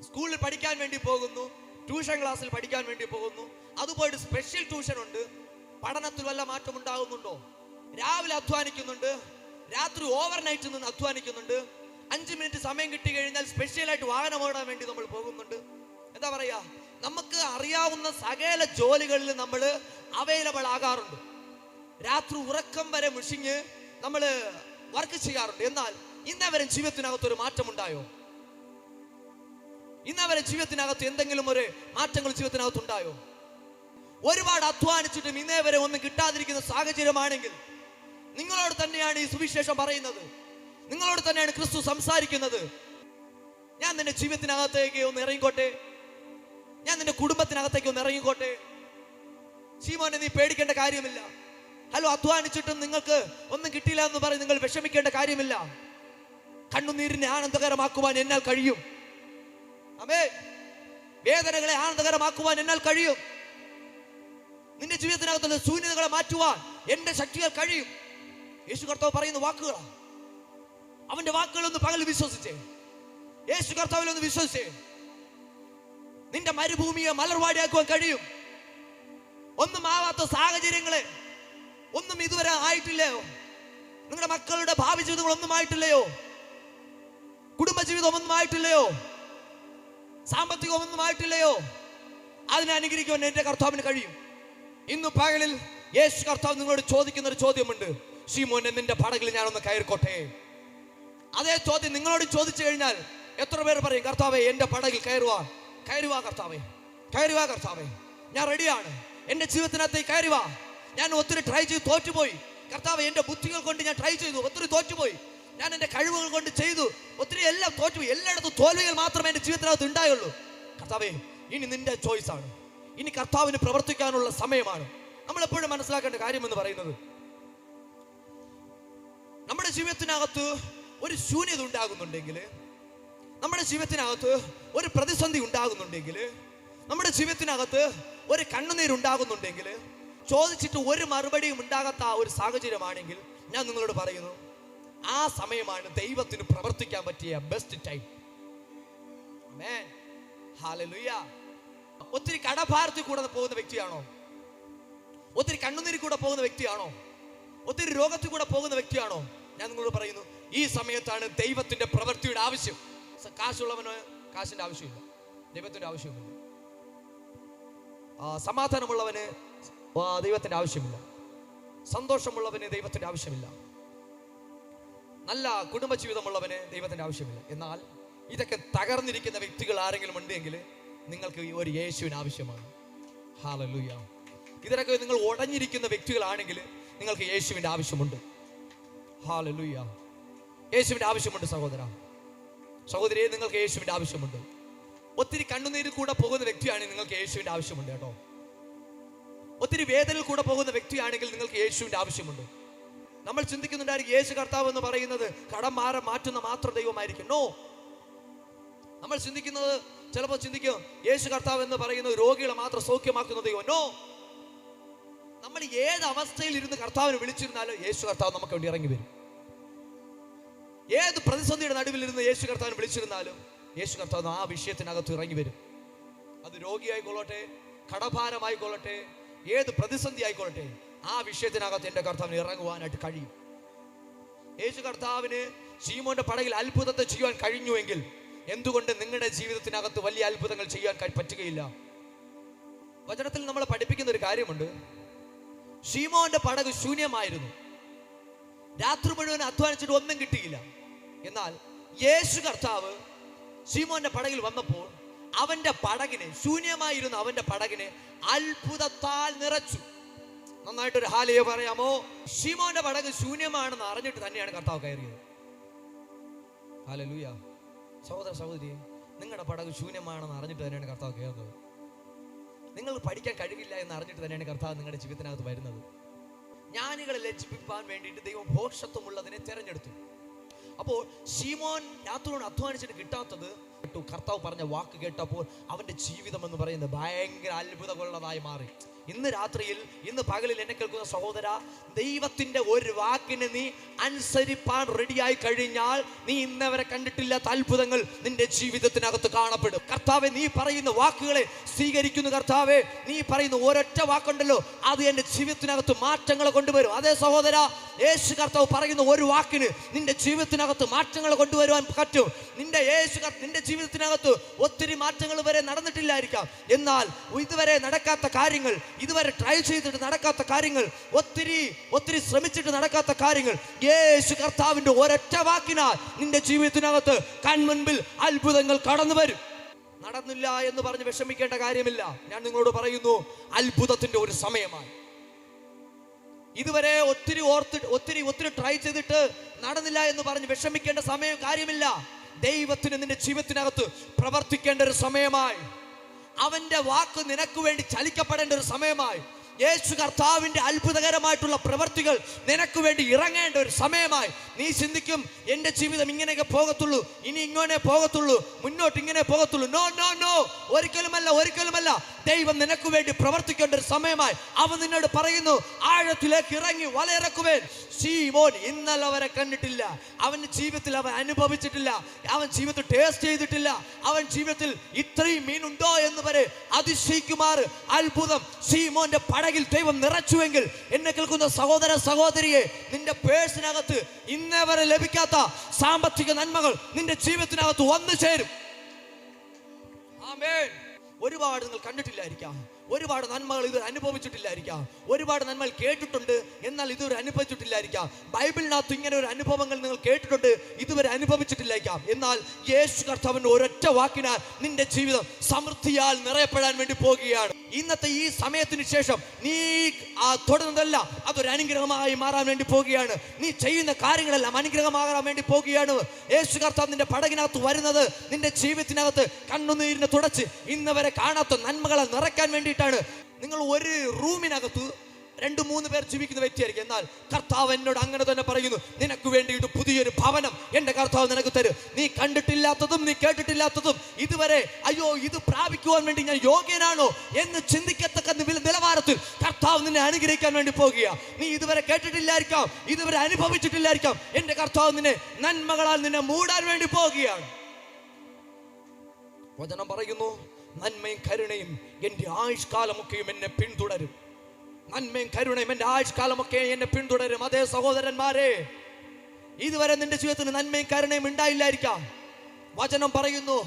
സ്കൂളിൽ പഠിക്കാൻ വേണ്ടി പോകുന്നു. ട്യൂഷൻ ക്ലാസ്സിൽ പഠിക്കാൻ വേണ്ടി പോകുന്നു. അതുപോലെ സ്പെഷ്യൽ ട്യൂഷൻ ഉണ്ട്. പഠനത്തിൽ വല്ല മാറ്റം ഉണ്ടാകുന്നുണ്ടോ രാവിലെ അധ്വാനിക്കുന്നുണ്ട് രാത്രി ഓവർ നൈറ്റ് നിന്ന് അധ്വാനിക്കുന്നുണ്ട്. അഞ്ച് മിനിറ്റ് സമയം കിട്ടി കഴിഞ്ഞാൽ സ്പെഷ്യലായിട്ട് വാഹനം ഓടാൻ വേണ്ടി നമ്മൾ പോകുന്നുണ്ട്. എന്താ പറയാ? നമുക്ക് അറിയാവുന്ന സകല ജോലികളിൽ നമ്മൾ അവൈലബിൾ ആകാറുണ്ട്. രാത്രി ഉറക്കം വരെ മുഷിഞ്ഞ് നമ്മൾ വർക്ക് ചെയ്യാറുണ്ട്. എന്നാൽ ഇന്നവരെ ജീവിതത്തിനകത്ത് ഒരു മാറ്റമുണ്ടായോ ഇന്നവരെ ജീവിതത്തിനകത്ത് എന്തെങ്കിലും ഒരു മാറ്റങ്ങൾ ജീവിതത്തിനകത്ത് ഉണ്ടായോ? ഒരുപാട് അധ്വാനിച്ചിട്ടും ഇന്നേ വരെ ഒന്നും കിട്ടാതിരിക്കുന്ന സാഹചര്യമാണെങ്കിൽ നിങ്ങളോട് തന്നെയാണ് ഈ സുവിശേഷം പറയുന്നത്. നിങ്ങളോട് തന്നെയാണ് ക്രിസ്തു സംസാരിക്കുന്നത്. ഞാൻ നിന്റെ ജീവിതത്തിനകത്തേക്ക് ഒന്ന് ഇറങ്ങിക്കോട്ടെ. ഞാൻ നിന്റെ കുടുംബത്തിനകത്തേക്ക് ഒന്ന് ഇറങ്ങിക്കോട്ടെ. ശീമോനെ നീ പേടിക്കേണ്ട കാര്യമില്ല. ഹലോ അധ്വാനിച്ചിട്ടും നിങ്ങൾക്ക് ഒന്നും കിട്ടിയില്ല എന്ന് പറഞ്ഞ് നിങ്ങൾ വിഷമിക്കേണ്ട കാര്യമില്ല. കണ്ണുനീരിനെ ആനന്ദകരമാക്കുവാൻ എന്നാൽ കഴിയും. അമേ വേദനകളെ ആനന്ദകരമാക്കുവാൻ എന്നാൽ കഴിയും. നിന്റെ ജീവിതത്തിനകത്തുള്ള ശൂന്യതകളെ മാറ്റുവാൻ എന്റെ ശക്തികൾ കഴിയും. യേശു കർത്താവ് പറയുന്ന വാക്കുകളാ. അവന്റെ വാക്കുകൾ ഒന്ന് പകൽ വിശ്വസിച്ചേ. യേശു കർത്താവിൽ ഒന്ന് വിശ്വസിച്ചേ. നിന്റെ മരുഭൂമിയെ മലർവാടിയാക്കുവാൻ കഴിയും. ഒന്നും ആവാത്ത സാഹചര്യങ്ങളെ ഒന്നും ഇതുവരെ ആയിട്ടില്ലയോ? നിങ്ങളുടെ മക്കളുടെ ഭാവി ജീവിതങ്ങൾ ഒന്നും ആയിട്ടില്ലയോ? കുടുംബജീവിതം ഒന്നും ആയിട്ടില്ലയോ? സാമ്പത്തികം ഒന്നും ആയിട്ടില്ലയോ? അതിനെ അനുകരിക്കുവാൻ എന്റെ കർത്താവിന് കഴിയും. ഇന്ന് പകലിൽ യേശു കർത്താവ് നിങ്ങളോട് ചോദിക്കുന്ന ഒരു ചോദ്യമുണ്ട്. ഷീമോനെ നിന്റെ പടകിൽ ഞാനൊന്ന് കയറിക്കോട്ടെ? അതേ ചോദ്യം നിങ്ങളോട് ചോദിച്ചു കഴിഞ്ഞാൽ എത്ര പേർ പറയും കർത്താവേ എന്റെ പടകിൽ കയറുവാ കയറുവാ കർത്താവേ കയറുവാ കർത്താവേ ഞാൻ റെഡിയാണ് എന്റെ ജീവിതത്തിനകത്ത് കയറുവാ. ഞാൻ ഒത്തിരി ട്രൈ ചെയ്ത് തോറ്റുപോയി. കർത്താവ് എന്റെ ബുദ്ധികൾ കൊണ്ട് ഞാൻ ട്രൈ ചെയ്തു ഒത്തിരി തോറ്റുപോയി. ഞാൻ എന്റെ കഴിവുകൾ കൊണ്ട് ചെയ്തു ഒത്തിരി എല്ലാം തോറ്റുപോയി. എല്ലായിടത്തും തോൽവികൾ മാത്രമേ എന്റെ ജീവിതത്തിനകത്ത് ഉണ്ടായുള്ളൂ. കർത്താവേ ഇനി നിന്റെ ചോയ്സ് ആണ്. ഇനി കർത്താവിന് പ്രവർത്തിക്കാനുള്ള സമയമാണ്. നമ്മൾ എപ്പോഴും മനസ്സിലാക്കേണ്ട കാര്യം എന്ന് പറയുന്നത് നമ്മുടെ ജീവിതത്തിനകത്ത് ഒരു ശൂന്യത ഉണ്ടാകുന്നുണ്ടെങ്കിൽ നമ്മുടെ ജീവിതത്തിനകത്ത് ഒരു പ്രതിസന്ധി ഉണ്ടാകുന്നുണ്ടെങ്കിൽ നമ്മുടെ ജീവിതത്തിനകത്ത് ഒരു കണ്ണുനീർ ഉണ്ടാകുന്നുണ്ടെങ്കിൽ ചോദിച്ചിട്ട് ഒരു മറുപടിയും ഉണ്ടാകാത്ത ഒരു സാഹചര്യമാണെങ്കിൽ ഞാൻ നിങ്ങളോട് പറയുന്നു ആ സമയമാണ് ദൈവത്തിന് പ്രവർത്തിക്കാൻ പറ്റിയ ബെസ്റ്റ് ടൈം ഒത്തിരി കടഭാരത്തിൽ കൂടെ പോകുന്ന വ്യക്തിയാണോ? ഒത്തിരി കണ്ണുനീരിൽ കൂടെ പോകുന്ന വ്യക്തിയാണോ? ഒത്തിരി രോഗത്തിൽ കൂടെ പോകുന്ന വ്യക്തിയാണോ? ഞാൻ നിങ്ങളോട് പറയുന്നു ഈ സമയത്താണ് ദൈവത്തിന്റെ പ്രവൃത്തിയുടെ ആവശ്യം. കാശുള്ളവന് കാശിന്റെ ആവശ്യമില്ല. ദൈവത്തിന്റെ ആവശ്യമില്ല സമാധാനമുള്ളവന് ദൈവത്തിന്റെ ആവശ്യമില്ല. സന്തോഷമുള്ളവന് ദൈവത്തിന്റെ ആവശ്യമില്ല. നല്ല കുടുംബജീവിതമുള്ളവന് ദൈവത്തിന്റെ ആവശ്യമില്ല. എന്നാൽ ഇതൊക്കെ തകർന്നിരിക്കുന്ന വ്യക്തികൾ ആരെങ്കിലും ഉണ്ടെങ്കിൽ നിങ്ങൾക്ക് ഒരു യേശുവിന് ആവശ്യമാണ്. ഹാലലൂയ ഇതിനൊക്കെ നിങ്ങൾ ഉടഞ്ഞിരിക്കുന്ന വ്യക്തികളാണെങ്കിൽ നിങ്ങൾക്ക് യേശുവിന്റെ ആവശ്യമുണ്ട്. ഹാലലൂയ യേശുവിന്റെ ആവശ്യമുണ്ട് സഹോദര. സഹോദരിയെ നിങ്ങൾക്ക് യേശുവിന്റെ ആവശ്യമുണ്ട്. ഒത്തിരി കണ്ണുനീരിൽ കൂടെ പോകുന്ന വ്യക്തിയാണെങ്കിൽ നിങ്ങൾക്ക് യേശുവിന്റെ ആവശ്യമുണ്ട് കേട്ടോ. ഒത്തിരി വേദനയിൽ കൂടെ പോകുന്ന വ്യക്തിയാണെങ്കിൽ നിങ്ങൾക്ക് യേശുവിന്റെ ആവശ്യമുണ്ട്. നമ്മൾ ചിന്തിക്കുന്നുണ്ടായിരിക്കും യേശു കർത്താവ് എന്ന് പറയുന്നത് കടം മാറ മാറ്റുന്ന മാത്രം ദൈവമായിരിക്കും. നോ നമ്മൾ ചിന്തിക്കുന്നത് ചിലപ്പോൾ ചിന്തിക്കും യേശു കർത്താവ് എന്ന് പറയുന്നത് രോഗികളെ മാത്രം സൗഖ്യമാക്കുന്ന ദൈവം. നോ നമ്മൾ ഏത് അവസ്ഥയിൽ ഇരുന്ന് കർത്താവിനെ വിളിച്ചിരുന്നാലും യേശു കർത്താവ് നമുക്ക് വേണ്ടി ഇറങ്ങി വരും. ഏത് പ്രതിസന്ധിയുടെ നടുവിൽ ഇരുന്ന് യേശു കർത്താവിനെ വിളിച്ചിരുന്നാലും യേശു കർത്താവ് ആ വിഷയത്തിനകത്ത് ഇറങ്ങി വരും. അത് രോഗിയായിക്കൊള്ളട്ടെ കടഭാരമായിക്കൊള്ളട്ടെ ഏത് പ്രതിസന്ധി ആയിക്കൊള്ളട്ടെ ആ വിഷയത്തിനകത്ത് എന്റെ കർത്താവിന് ഇറങ്ങുവാനായിട്ട് കഴിയും. യേശു കർത്താവിന് ശീമോന്റെ പടയിൽ അത്ഭുതത്തെ ചെയ്യുവാൻ കഴിഞ്ഞുവെങ്കിൽ എന്തുകൊണ്ട് നിങ്ങളുടെ ജീവിതത്തിനകത്ത് വലിയ അത്ഭുതങ്ങൾ ചെയ്യാൻ പറ്റുകയില്ല? വചനത്തിൽ നമ്മളെ പഠിപ്പിക്കുന്ന ഒരു കാര്യമുണ്ട്. ഷീമോന്റെ പടക് ശൂന്യമായിരുന്നു. രാത്രി മുഴുവൻ അധ്വാനിച്ചിട്ട് ഒന്നും കിട്ടിയില്ല. എന്നാൽ യേശു കർത്താവ് ഷീമോന്റെ പടകിൽ വന്നപ്പോൾ അവന്റെ പടകിനെ ശൂന്യമായിരുന്നു അവന്റെ പടകിനെ അത്ഭുതത്താൽ നിറച്ചു. നന്നായിട്ടൊരു ഹാലയെ പറയാമോ? ഷീമോന്റെ പടക് ശൂന്യമാണെന്ന് അറിഞ്ഞിട്ട് തന്നെയാണ് കർത്താവ് കയറിയത്. ഹാലലൂയ. സഹോദര സഹോദരി നിങ്ങളുടെ പടക് ശൂന്യമാണെന്ന് അറിഞ്ഞിട്ട് തന്നെയാണ് കർത്താവ് കയറുന്നത്. നിങ്ങൾ പഠിക്കാൻ കഴിവില്ല എന്ന് അറിഞ്ഞിട്ട് തന്നെയാണ് കർത്താവ് നിങ്ങളുടെ ജീവിതത്തിനകത്ത് വരുന്നത്. ജ്ഞാനികളെ ലജ്ജിപ്പിക്കാൻ വേണ്ടിയിട്ട് ദൈവം ഭോഷത്വമുള്ളതിനെ തിരഞ്ഞെടുത്തു. അപ്പോൾ ഷീമോൻ രാത്രിയോട് അധ്വാനിച്ചിട്ട് കിട്ടാത്തത് കർത്താവ് പറഞ്ഞ വാക്ക് കേട്ടപ്പോൾ അവന്റെ ജീവിതം എന്ന് പറയുന്നത് ഭയങ്കര അത്ഭുതമുള്ളതായി മാറി. ഇന്ന് രാത്രിയിൽ ഇന്ന് പകലിൽ എന്നെ കേൾക്കുന്ന സഹോദര ദൈവത്തിന്റെ ഒരു വാക്കിന് നീ അനുസരിപ്പാൻ റെഡിയായി കഴിഞ്ഞാൽ നീ ഇന്നവരെ കണ്ടിട്ടില്ലാത്ത അത്ഭുതങ്ങൾ നിന്റെ ജീവിതത്തിനകത്ത് കാണപ്പെടും. കർത്താവെ നീ പറയുന്ന വാക്കുകളെ സ്വീകരിക്കുന്നു കർത്താവെ. നീ പറയുന്ന ഒരൊറ്റ വാക്കുണ്ടല്ലോ അത് എന്റെ ജീവിതത്തിനകത്ത് മാറ്റങ്ങൾ കൊണ്ടുവരും. അതേ സഹോദര യേശു കർത്താവ് പറയുന്ന ഒരു വാക്കിന് നിന്റെ ജീവിതത്തിനകത്ത് മാറ്റങ്ങൾ കൊണ്ടുവരുവാൻ പറ്റും. നിന്റെ യേശു നിന്റെ ജീവിതത്തിനകത്ത് ഒത്തിരി മാറ്റങ്ങൾ വരെ നടന്നിട്ടില്ലായിരിക്കാം. എന്നാൽ ഇതുവരെ നടക്കാത്ത കാര്യങ്ങൾ ഇതുവരെ ട്രൈ ചെയ്തിട്ട് നടക്കാത്ത കാര്യങ്ങൾ ഒത്തിരി ഒത്തിരി ശ്രമിച്ചിട്ട് നടക്കാത്ത കാര്യങ്ങൾ യേശു കർത്താവിന്റെ ഒരൊറ്റ വാക്കിനാൽ നിന്റെ ജീവിതത്തിനകത്ത് കൺമുൻപിൽ അത്ഭുതങ്ങൾ കടന്നു വരും. നടന്നില്ല എന്ന് പറഞ്ഞ് വിഷമിക്കേണ്ട കാര്യമില്ല. ഞാൻ നിങ്ങളോട് പറയുന്നു അത്ഭുതത്തിന്റെ ഒരു സമയമാണ് ഇതുവരെ ഒത്തിരി ഓർത്ത് ഒത്തിരി ഒത്തിരി ട്രൈ ചെയ്തിട്ട് നടന്നില്ല എന്ന് പറഞ്ഞ് വിഷമിക്കേണ്ട സമയം കാര്യമില്ല. ദൈവത്തിന് നിന്റെ ജീവിതത്തിനകത്ത് പ്രവർത്തിക്കേണ്ട ഒരു സമയമായി. അവന്റെ വാക്ക് നിനക്ക് വേണ്ടി ചലിക്കപ്പെടേണ്ട ഒരു സമയമായി. യേശു കർത്താവിന്റെ അത്ഭുതകരമായിട്ടുള്ള പ്രവൃത്തികൾ നിനക്ക് വേണ്ടി ഇറങ്ങേണ്ട ഒരു സമയമായി. നീ ചിന്തിക്കും എന്റെ ജീവിതം ഇങ്ങനെയൊക്കെ പോകത്തുള്ളൂ. ഇനി ഇങ്ങനെ പോകത്തുള്ളൂ. മുന്നോട്ട് ഇങ്ങനെ പോകത്തുള്ളൂ. നോ നോ നോ ഒരിക്കലുമല്ല ഒരിക്കലുമല്ല. ദൈവം നിനക്ക് വേണ്ടി പ്രവർത്തിക്കേണ്ട ഒരു സമയമായി. അവൻ നിന്നോട് പറയുന്നു ആഴത്തിലേക്ക് ഇറങ്ങി വലയിറക്കുവേൻ. സീവോൻ ഇന്നലെ അവരെ കണ്ടിട്ടില്ല. അവന്റെ ജീവിതത്തിൽ അവൻ അനുഭവിച്ചിട്ടില്ല. അവൻ ജീവിതത്തിൽ ടേസ്റ്റ് ചെയ്തിട്ടില്ല. അവൻ ജീവിതത്തിൽ ഇത്രയും മീനുണ്ടോ എന്ന് വരെ അതിശയിക്കുമാർ അത്ഭുതം ശീമോന്റെ പടകിൽ ദൈവം നിറച്ചുവെങ്കിൽ എന്നെ കേൾക്കുന്ന സഹോദര സഹോദരിയെ നിന്റെ പേഴ്സിനകത്ത് ഇന്നേ വരെ ലഭിക്കാത്ത സാമ്പത്തിക നന്മകൾ നിന്റെ ജീവിതത്തിനകത്ത് വന്നു ചേരും. ആമേൻ. ഒരുപാട് നിങ്ങൾ കണ്ടിട്ടില്ലായിരിക്കാം. ഒരുപാട് നന്മകൾ ഇത് അനുഭവിച്ചിട്ടില്ലായിരിക്കാം. ഒരുപാട് നന്മകൾ കേട്ടിട്ടുണ്ട്. എന്നാൽ ഇതുവരെ അനുഭവിച്ചിട്ടില്ലായിരിക്കാം. ബൈബിളിനകത്ത് ഇങ്ങനെ ഒരു അനുഭവങ്ങൾ നിങ്ങൾ കേട്ടിട്ടുണ്ട്. ഇതുവരെ അനുഭവിച്ചിട്ടില്ലായിരിക്കാം. എന്നാൽ യേശു കർത്താവിന്റെ ഒരൊറ്റ വാക്കിനാൽ നിന്റെ ജീവിതം സമൃദ്ധിയാൽ നിറയപ്പെടാൻ വേണ്ടി പോകുകയാണ്. ഇന്നത്തെ ഈ സമയത്തിന് ശേഷം നീ ആ തുടരുന്നതല്ല അതൊരു അനുഗ്രഹമായി മാറാൻ വേണ്ടി പോകുകയാണ്. നീ ചെയ്യുന്ന കാര്യങ്ങളെല്ലാം അനുഗ്രഹമാകാൻ വേണ്ടി പോകുകയാണ്. യേശു കർത്താവ് നിന്റെ പടകിനകത്ത് വരുന്നത് നിന്റെ ജീവിതത്തിനകത്ത് കണ്ണുനീരിനെ തുടച്ച് ഇന്ന് വരെ കാണാത്ത നന്മകളെ നിറയ്ക്കാൻ വേണ്ടിയിട്ടാണ് നിങ്ങൾ ഒരു റൂമിനകത്ത് രണ്ട് മൂന്ന് പേർ ജീവിക്കുന്ന വ്യക്തിയായിരിക്കും. എന്നാൽ കർത്താവ് എന്നോട് അങ്ങനെ തന്നെ പറയുന്നു നിനക്ക് വേണ്ടിയിട്ട് പുതിയൊരു ഭവനം എന്റെ കർത്താവ് നിനക്ക് തരും. നീ കണ്ടിട്ടില്ലാത്തതും നീ കേട്ടിട്ടില്ലാത്തതും ഇതുവരെ അയ്യോ ഇത് പ്രാപിക്കുവാൻ വേണ്ടി ഞാൻ യോഗ്യനാണോ എന്ന് ചിന്തിക്കത്തക്ക നില- നിലവാരത്തിൽ കർത്താവ് നിന്നെ അനുഗ്രഹിക്കാൻ വേണ്ടി പോകുക നീ ഇതുവരെ കേട്ടിട്ടില്ലായിരിക്കാം ഇതുവരെ അനുഭവിച്ചിട്ടില്ലായിരിക്കാം. എന്റെ കർത്താവ് നിന്നെ നന്മകളാൽ നിന്നെ മൂടാൻ വേണ്ടി പോകുകയാണ്. വചനം പറയുന്നു നന്മയും കരുണയും എന്റെ ആയുഷ്കാലമൊക്കെയും എന്നെ പിന്തുടരും. നന്മയും കരുണയും എന്റെ ആയുഷ്കാലമൊക്കെ എന്നെ പിന്തുടരും. അതേ സഹോദരന്മാരെ ഇതുവരെ നിന്റെ ജീവിതത്തിന് നന്മയും കരുണയും ഉണ്ടായില്ലായിരിക്കാം. വചനം പറയുന്നു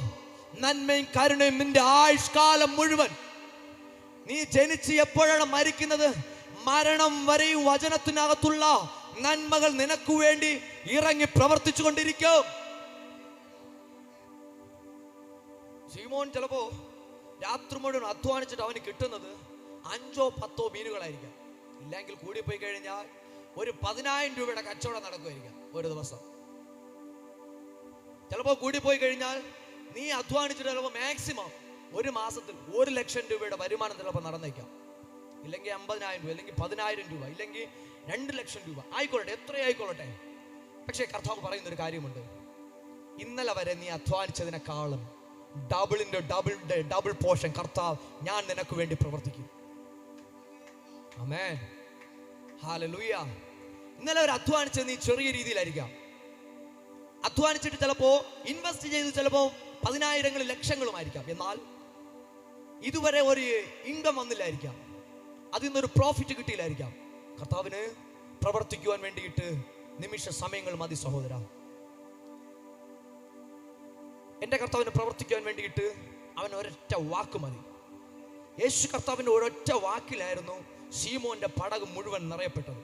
നന്മയും കരുണയും നിന്റെ ആയുഷ്കാലം മുഴുവൻ. നീ ജനിച്ച് എപ്പോഴാണ് മരിക്കുന്നത്? മരണം വരെയും വചനത്തിനകത്തുള്ള നന്മകൾ നിനക്ക് വേണ്ടി ഇറങ്ങി പ്രവർത്തിച്ചു കൊണ്ടിരിക്കും ശീമോൻ ചിലപ്പോ രാത്രി മുഴുവൻ അധ്വാനിച്ചിട്ട് അവന് കിട്ടുന്നത് അഞ്ചോ പത്തോ മീനുകളായിരിക്കാം. ഇല്ലെങ്കിൽ കൂടി പോയി കഴിഞ്ഞാൽ ഒരു പതിനായിരം രൂപയുടെ കച്ചവടം നടക്കുമായിരിക്കാം ഒരു ദിവസം. ചിലപ്പോൾ കൂടി പോയി കഴിഞ്ഞാൽ നീ അധ്വാനിച്ചിട്ട് ചിലപ്പോൾ മാക്സിമം ഒരു മാസത്തിൽ ഒരു ലക്ഷം രൂപയുടെ വരുമാനം ചിലപ്പോൾ നടന്നേക്കാം. ഇല്ലെങ്കിൽ അമ്പതിനായിരം രൂപ അല്ലെങ്കിൽ പതിനായിരം രൂപ ഇല്ലെങ്കിൽ രണ്ട് ലക്ഷം രൂപ. ആയിക്കോട്ടെ എത്രയായിക്കോട്ടെ പക്ഷേ കർത്താവ് പറയുന്ന ഒരു കാര്യമുണ്ട്. ഇന്നലെ വരെ നീ അധ്വാനിച്ചതിനേക്കാളും ഡബിളിന്റെ ഡബിളിന്റെ ഡബിൾ പോഷൻ കർത്താവ് ഞാൻ നിനക്ക് വേണ്ടി പ്രവർത്തിക്കും. അമേ ഹാലലൂയ ഇന്നലെ ഒരു അധ്വാനിച്ചത് നീ ചെറിയ രീതിയിലായിരിക്കാം. അധ്വാനിച്ചിട്ട് ചിലപ്പോ ഇൻവെസ്റ്റ് ചെയ്ത് ചിലപ്പോ പതിനായിരങ്ങളും ലക്ഷങ്ങളുമായിരിക്കാം. എന്നാൽ ഇതുവരെ ഒരു ഇൻകം വന്നില്ലായിരിക്കാം. അതിൽ നിന്നൊരു പ്രോഫിറ്റ് കിട്ടിയില്ലായിരിക്കാം. കർത്താവിന് പ്രവർത്തിക്കുവാൻ വേണ്ടിയിട്ട് നിമിഷ സമയങ്ങൾ മതി സഹോദര. എന്റെ കർത്താവിന് പ്രവർത്തിക്കാൻ വേണ്ടിയിട്ട് അവൻ ഒരൊറ്റ വാക്ക് മതി. യേശു കർത്താവിന്റെ ഒരൊറ്റ വാക്കിലായിരുന്നു സീമോന്റെ പടക് മുഴുവൻ നിറയപ്പെട്ടത്.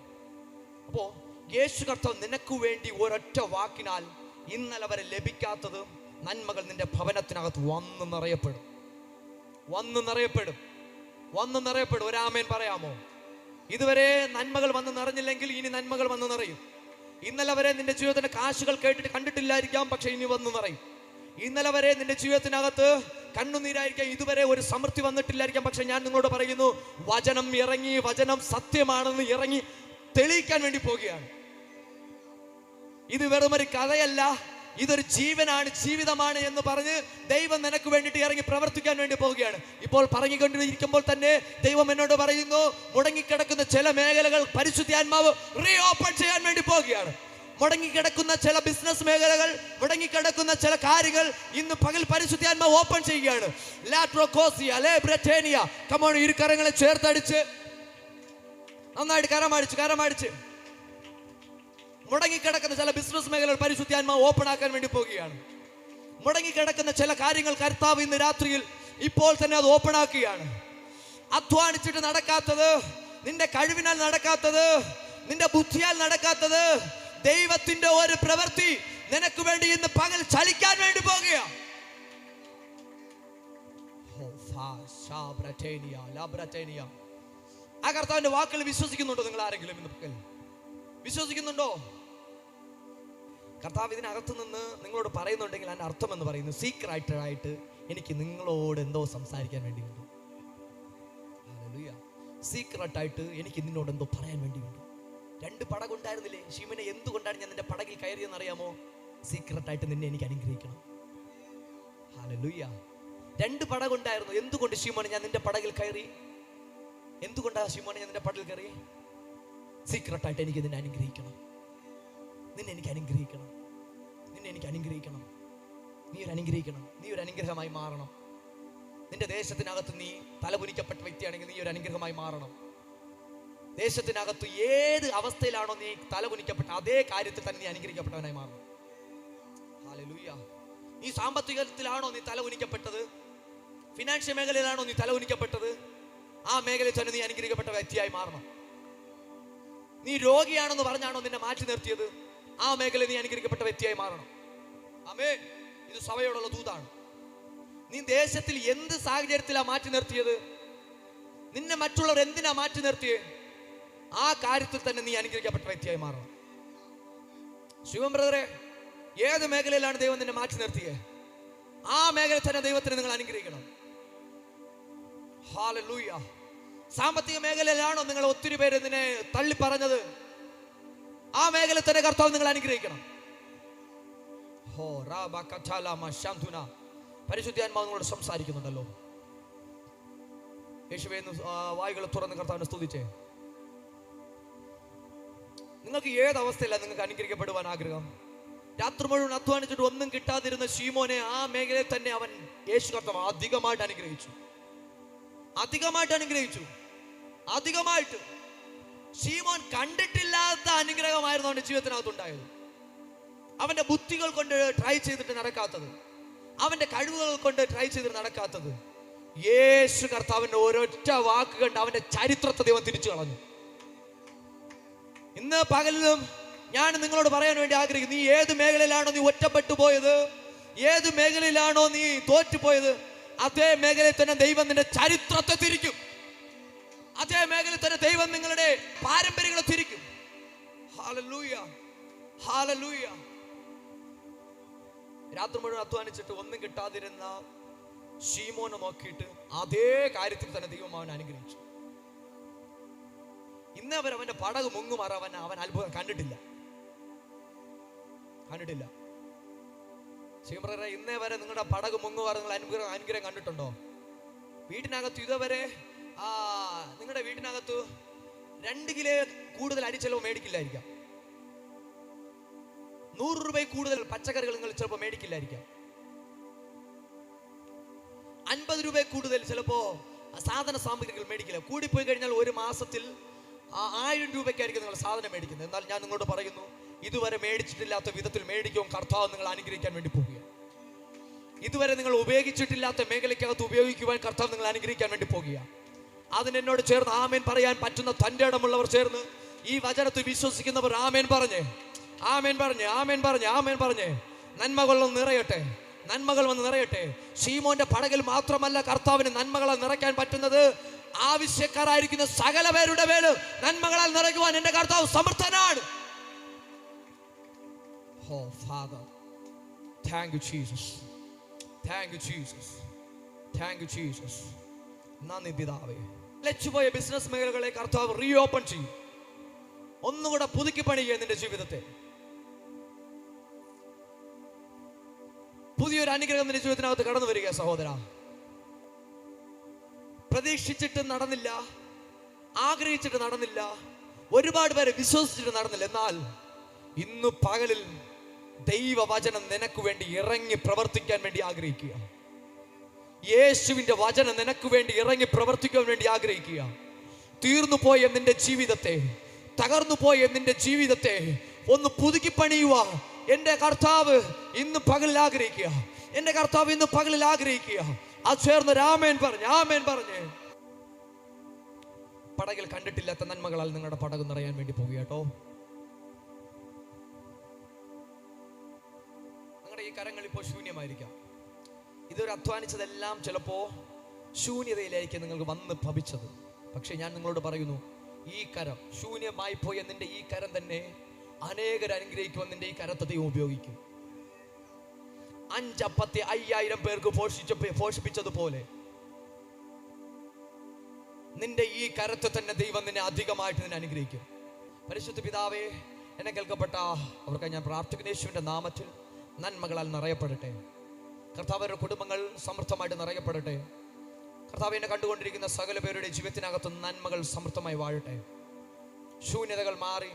അപ്പോൾ യേശു കർത്താവ് നിനക്ക് വേണ്ടി ഒരൊറ്റ വാക്കിനാൽ ഇന്നലെ വരെ ലഭിക്കാത്തത് നന്മകൾ നിന്റെ ഭവനത്തിനകത്ത് വന്ന് നിറയപ്പെടും. വന്ന് നിറയപ്പെടും. വന്ന് നിറയപ്പെടും. ഒരാമേൻ പറയാമോ? ഇതുവരെ നന്മകൾ വന്ന് നിറഞ്ഞില്ലെങ്കിൽ ഇനി നന്മകൾ വന്ന് നിറയും. ഇന്നലെ വരെ നിന്റെ ജീവിതത്തിന്റെ കാശുകൾ കേട്ടിട്ട് കണ്ടിട്ടില്ലായിരിക്കാം പക്ഷെ ഇനി വന്ന് നിറയും. ഇന്നലെ വരെ നിന്റെ ജീവിതത്തിനകത്ത് കണ്ണുനീരായിരിക്കാം ഇതുവരെ ഒരു സമൃദ്ധി വന്നിട്ടില്ലായിരിക്കാം. പക്ഷെ ഞാൻ നിങ്ങളോട് പറയുന്നു വചനം ഇറങ്ങി വചനം സത്യമാണെന്ന് ഇറങ്ങി തെളിയിക്കാൻ വേണ്ടി പോവുകയാണ് ഇത് വെറും ഒരു കഥയല്ല ഇതൊരു ജീവനാണ് ജീവിതമാണ് എന്ന് പറഞ്ഞ് ദൈവം നിനക്ക് വേണ്ടിയിട്ട് ഇറങ്ങി പ്രവർത്തിക്കാൻ വേണ്ടി പോവുകയാണ് ഇപ്പോൾ പറഞ്ഞുകൊണ്ടിരിക്കുമ്പോൾ തന്നെ ദൈവം എന്നോട് പറയുന്നു മുടങ്ങിക്കിടക്കുന്ന ചില മേഖലകൾ പരിശുദ്ധാത്മാവ് റീ ഓപ്പൺ ചെയ്യാൻ വേണ്ടി പോവുകയാണ് മുടങ്ങിക്കിടക്കുന്ന ചില ബിസിനസ് മേഖലകൾ മുടങ്ങിക്കിടക്കുന്ന ചില കാര്യങ്ങൾ ഇന്ന് പകൽ പരിശുദ്ധാത്മ ഓപ്പൺ ചെയ്യുകയാണ്. ലാട്രോകോസിയ ലേ ബ്രറ്റേനിയ കമോൺ ഇരു കരങ്ങളെ ചേർത്തടിച്ച്. നന്നായിട്ട് കരമടിച്ച് കരമടിച്ച്. മുടങ്ങിക്കിടക്കുന്ന ചില ബിസിനസ് മേഖലകൾ പരിശുദ്ധാത്മ ഓപ്പൺ ആക്കാൻ വേണ്ടി പോവുകയാണ് മുടങ്ങിക്കിടക്കുന്ന ചില കാര്യങ്ങൾ കർത്താവ് ഇന്ന് രാത്രിയിൽ ഇപ്പോൾ തന്നെ അത് ഓപ്പൺ ആക്കുകയാണ്. അധ്വാനിച്ചിട്ട് നടക്കാത്തത് നിന്റെ കഴിവിനാൽ നടക്കാത്തത് നിന്റെ ബുദ്ധിയാൽ നടക്കാത്തത് ദൈവത്തിന്റെ ഒരു പ്രവൃത്തി നിനക്ക് വേണ്ടി ഇന്ന് പകൽ ചലിക്കാൻ വേണ്ടി പോകുകയാണ്. ആ വാക്കുകൾ വിശ്വസിക്കുന്നുണ്ടോ നിങ്ങൾ ആരെങ്കിലും ഇന്ന് പകൽ? വിശ്വസിക്കുന്നുണ്ടോ? കർത്താവ് ഇതിനകത്ത് നിന്ന് നിങ്ങളോട് പറയുന്നുണ്ടെങ്കിൽ അതിന്റെ അർത്ഥം എന്ന് പറയുന്നു സീക്രട്ട് ആയിട്ട് എനിക്ക് നിങ്ങളോട് എന്തോ സംസാരിക്കാൻ വേണ്ടിയുണ്ട് സീക്രട്ട് ആയിട്ട് എനിക്ക് നിന്നോട് എന്തോ പറയാൻ വേണ്ടി വേണ്ടിയുണ്ട് രണ്ട് പടകുണ്ടായിരുന്നില്ലേ ശിവനെ എന്തുകൊണ്ടാണ് ഞാൻ നിന്റെ പടകിൽ കയറിയെന്ന് അറിയാമോ? സീക്രട്ട് ആയിട്ട് നിന്നെ എനിക്ക് അനുഗ്രഹിക്കണം. രണ്ട് പടകുണ്ടായിരുന്നു എന്തുകൊണ്ട് ശിവനെ ഞാൻ നിന്റെ പടകിൽ കയറി? എന്തുകൊണ്ടാ ശിവനെ ഞാൻ നിന്റെ പടകിൽ കയറി? സീക്രട്ട് ആയിട്ട് എനിക്ക് നിന്നെ അനുഗ്രഹിക്കണം. നിന്നെ എനിക്ക് അനുഗ്രഹിക്കണം. നിന്നെ എനിക്ക് അനുഗ്രഹിക്കണം. നീ ഒരു അനുഗ്രഹിക്കണം. നീ ഒരു അനുഗ്രഹമായി മാറണം. നിന്റെ ദേശത്തിനകത്ത് നീ തലകുനിക്കപ്പെട്ട വ്യക്തിയാണെങ്കിൽ നീ ഒരു അനുഗ്രഹമായി മാറണം. ദേശത്തിനകത്ത് ഏത് അവസ്ഥയിലാണോ നീ തലകുനിക്കപ്പെട്ട അതേ കാര്യത്തിൽ തന്നെ നീ അനുഗ്രഹിക്കപ്പെട്ടവനായി മാറും നീ സാമ്പത്തികത്തിലാണോ നീ തലകുനിക്കപ്പെട്ടത്? ഫിനാൻഷ്യൽ മേഖലയിലാണോ നീ തലകുനിക്കപ്പെട്ടത്? ആ മേഖലയിൽ തന്നെ നീ അനുഗ്രഹിക്കപ്പെട്ട വ്യക്തിയായി മാറണം. നീ രോഗിയാണെന്ന് പറഞ്ഞാണോ നിന്നെ മാറ്റി നിർത്തിയത്? ആ മേഖലയിൽ നീ അനുഗ്രഹിക്കപ്പെട്ട വ്യക്തിയായി മാറണം. അമേ ഇത് സഭയോടുള്ള ദൂതാണ്. നീ ദേശത്തിൽ എന്ത് സാഹചര്യത്തിലാ മാറ്റി നിർത്തിയത്? നിന്നെ മറ്റുള്ളവർ എന്തിനാ മാറ്റി നിർത്തിയേ? ആ കാര്യത്തിൽ തന്നെ നീ അനുഗ്രഹിക്കപ്പെട്ട വ്യക്തിയായി മാറണം. ശിവം ബ്രദറെ ഏത് മേഖലയിലാണ് ദൈവം നിന്നെ മാറ്റി നിർത്തിയത് ആ മേഖലയിൽ തന്നെ ദൈവത്തിന് നിങ്ങൾ അനുഗ്രഹിക്കണം. സാമ്പത്തിക മേഖലയിലാണോ നിങ്ങൾ ഒത്തിരി പേര് ഇതിനെ തള്ളി പറഞ്ഞത് ആ മേഖലയിൽ തന്നെ കർത്താവ് നിങ്ങൾ അനുഗ്രഹിക്കണം. ഹോ ശാന്തുന പരിശുദ്ധാത്മാവ് സംസാരിക്കുന്നുണ്ടല്ലോ. യേശുവേ വായുകൾ തുറന്ന് കർത്താവിനെ സ്തുതിച്ചേ. നിങ്ങൾക്ക് ഏത് നിങ്ങൾക്ക് അനുഗ്രഹിക്കപ്പെടുവാൻ ആഗ്രഹം? രാത്രി മുഴുവൻ അധ്വാനിച്ചിട്ട് ഒന്നും കിട്ടാതിരുന്ന ഷീമോനെ ആ മേഖലയിൽ തന്നെ അവൻ യേശു കർത്താവ് അധികമായിട്ട് അനുഗ്രഹിച്ചു. അധികമായിട്ട് അനുഗ്രഹിച്ചു. അധികമായിട്ട്. ഷീമോൻ കണ്ടിട്ടില്ലാത്ത അനുഗ്രഹമായിരുന്നു അവന്റെ ജീവിതത്തിനകത്തുണ്ടായത്. അവന്റെ ബുദ്ധികൾ കൊണ്ട് ട്രൈ ചെയ്തിട്ട് നടക്കാത്തത്. അവന്റെ കഴിവുകൾ കൊണ്ട് ട്രൈ ചെയ്തിട്ട് നടക്കാത്തത്. യേശു കർത്താവിന്റെ ഒരൊറ്റ വാക്ക് കണ്ട് അവന്റെ ചരിത്രത്തെ ദൈവം തിരിച്ചു കളഞ്ഞു ഇന്ന് പകലിലും ഞാൻ നിങ്ങളോട് പറയാൻ വേണ്ടി ആഗ്രഹിക്കുന്നു. നീ ഏത് മേഖലയിലാണോ നീ ഒറ്റപ്പെട്ടു പോയത്? ഏത് മേഖലയിലാണോ നീ തോറ്റു തോറ്റുപോയത്? അതേ മേഖലയിൽ തന്നെ ദൈവം നിന്റെ ചരിത്രത്തെ തിരിക്കും. അതേ മേഖലയിൽ തന്നെ ദൈവം നിങ്ങളുടെ പാരമ്പര്യങ്ങളെ തിരിക്കും. രാത്രി മുഴുവൻ അധ്വാനിച്ചിട്ട് ഒന്നും കിട്ടാതിരുന്ന ഷീമോനെ നോക്കിയിട്ട് അതേ കാര്യത്തിൽ തന്നെ ദൈവം അവൻ അനുഗ്രഹിച്ചു. ഇന്ന് അവർ അവന്റെ പടക് മുങ്ങുമാറ അവൻ അവൻ അത്ഭുതം കണ്ടിട്ടില്ല. കണ്ടിട്ടില്ല. ശിവപ്രരെ ഇന്നേ വരെ നിങ്ങളുടെ പടക് മുങ്ങുമാറ നിങ്ങൾ അനുഗ്രഹം അനുഗ്രഹം കണ്ടിട്ടുണ്ടോ? വീട്ടിനകത്ത് ഇതുവരെ ആ നിങ്ങളുടെ വീട്ടിനകത്ത് രണ്ട് കിലോ കൂടുതൽ അരി ചിലവ് മേടിക്കില്ലായിരിക്കാം. നൂറ് രൂപയിൽ കൂടുതൽ പച്ചക്കറികൾ നിങ്ങൾ ചിലപ്പോൾ മേടിക്കില്ലായിരിക്കാം. അൻപത് രൂപയിൽ കൂടുതൽ ചിലപ്പോ സാധന സാമഗ്രികൾ മേടിക്കില്ല. കൂടിപ്പോയി കഴിഞ്ഞാൽ ഒരു മാസത്തിൽ ആ ആയിരം രൂപയ്ക്കായിരിക്കും നിങ്ങൾ സാധനം മേടിക്കുന്നത്. എന്നാൽ ഞാൻ നിങ്ങളോട് പറയുന്നു ഇതുവരെ മേടിച്ചിട്ടില്ലാത്ത വിധത്തിൽ മേടിക്കും കർത്താവ് നിങ്ങൾ അനുഗ്രഹിക്കാൻ വേണ്ടി പോകുക ഇതുവരെ നിങ്ങൾ ഉപയോഗിച്ചിട്ടില്ലാത്ത മേഖലയ്ക്കകത്ത് ഉപയോഗിക്കുവാൻ കർത്താവ് നിങ്ങൾ അനുഗ്രഹിക്കാൻ വേണ്ടി പോകുക അതിനെന്നോട് ചേർന്ന് ആമേൻ പറയാൻ പറ്റുന്ന തന്റെ ഇടമുള്ളവർ ചേർന്ന് ഈ വചനത്തിൽ വിശ്വസിക്കുന്നവർ ആമേൻ പറഞ്ഞേ ആമേൻ പറഞ്ഞേ ആമേൻ പറഞ്ഞേ ആമേൻ പറഞ്ഞേ നന്മകൾ ഒന്ന് നിറയട്ടെ നന്മകൾ വന്ന് നിറയട്ടെ. ഷീമോന്റെ പടകിൽ മാത്രമല്ല കർത്താവിന് നന്മകളെ നിറയ്ക്കാൻ പറ്റുന്നത്. ആവശ്യക്കാരായിരിക്കുന്ന സകല പേരുടെ മേൽ നന്മകളാൽ നിറയ്ക്കുവാൻ എന്റെ കർത്താവ് സമർത്ഥനാണ്. ഓ father thank Jesus thank Jesus thank Jesus നന്ദി പിതാവേ. ലച്ചുപോയ ബിസിനസ് മേഖലകളെ കർത്താവ് റീ ഓപ്പൺ ചെയ്യും. ഒന്നുകൂടെ പുതുക്കി പണിയുക നിന്റെ ജീവിതത്തെ. പുതിയൊരു അനുഗ്രഹം നിന്റെ ജീവിതത്തിനകത്ത് കടന്നു വരിക സഹോദര. പ്രതീക്ഷിച്ചിട്ട് നടന്നില്ല ആഗ്രഹിച്ചിട്ട് നടന്നില്ല ഒരുപാട് പേരെ വിശ്വസിച്ചിട്ട് നടന്നില്ല. എന്നാൽ ഇന്ന് പകലിൽ ദൈവവചനം നിനക്ക് വേണ്ടി ഇറങ്ങി പ്രവർത്തിക്കാൻ വേണ്ടി ആഗ്രഹിക്കുക. യേശുവിന്റെ വചനം നിനക്ക് വേണ്ടി ഇറങ്ങി പ്രവർത്തിക്കാൻ വേണ്ടി ആഗ്രഹിക്കുക. തീർന്നു പോയ നിന്റെ ജീവിതത്തെ തകർന്നു പോയ നിന്റെ ജീവിതത്തെ ഒന്ന് പുതുക്കി പണിയുക എന്റെ കർത്താവ് ഇന്ന് പകലിൽ ആഗ്രഹിക്കുക. എന്റെ കർത്താവ് ഇന്ന് പകലിൽ ആഗ്രഹിക്കുക. അത് ചേർന്ന് രാമേൻ പറഞ്ഞു ആമേൻ പറഞ്ഞു. പടകിൽ കണ്ടിട്ടില്ലാത്ത നന്മകളാൽ നിങ്ങളുടെ പടക് നിറയാൻ വേണ്ടി പോവുക കേട്ടോ. നിങ്ങളുടെ ഈ കരങ്ങൾ ഇപ്പോൾ ശൂന്യമായിരിക്കാം. ഇതൊരു അധ്വാനിച്ചതെല്ലാം ചിലപ്പോ ശൂന്യതയിലായിരിക്കും നിങ്ങൾക്ക് വന്ന് ഭവിച്ചത്. പക്ഷെ ഞാൻ നിങ്ങളോട് പറയുന്നു ഈ കരം ശൂന്യമായി പോയ നിന്റെ ഈ കരം തന്നെ അനേകർ അനുഗ്രഹിക്കുവാൻ നിന്റെ ഈ കരത്തെ ദൈവം ഉപയോഗിക്കും. അഞ്ചപ്പത്തി അയ്യായിരം പേർക്ക് പോഷിച്ച പോഷിപ്പിച്ചതുപോലെ. നിന്റെ ഈ കരത്ത് തന്നെ ദൈവം നിന്നെ അധികമായിട്ട് നിന്നെ അനുഗ്രഹിക്കും. പരിശുദ്ധ പിതാവേ എന്നെ കേൾക്കപ്പെട്ട അവർക്ക് ഞാൻ പ്രാർത്ഥിക്കുന്ന യേശുവിന്റെ നാമത്തിൽ നന്മകളാൽ നിറയപ്പെടട്ടെ. കർത്താവരുടെ കുടുംബങ്ങൾ സമൃദ്ധമായിട്ട് നിറയപ്പെടട്ടെ. കർത്താവ് എന്നെ കണ്ടുകൊണ്ടിരിക്കുന്ന സകല പേരുടെ ജീവിതത്തിനകത്ത് നന്മകൾ സമൃദ്ധമായി വാഴട്ടെ. ശൂന്യതകൾ മാറി